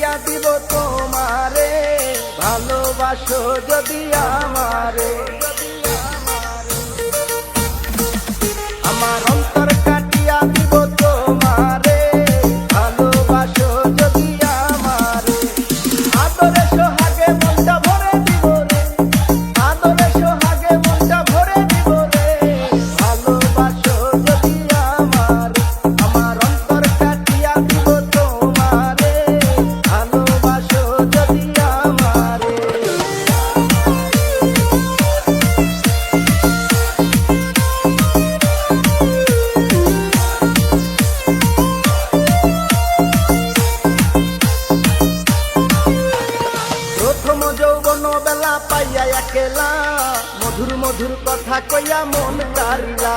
দিয়া দিব তোমারে। ভালোবাসো যদি আমার পাইয়া একেলা। মধুর মধুর কথা কইয়া মন তারিলা।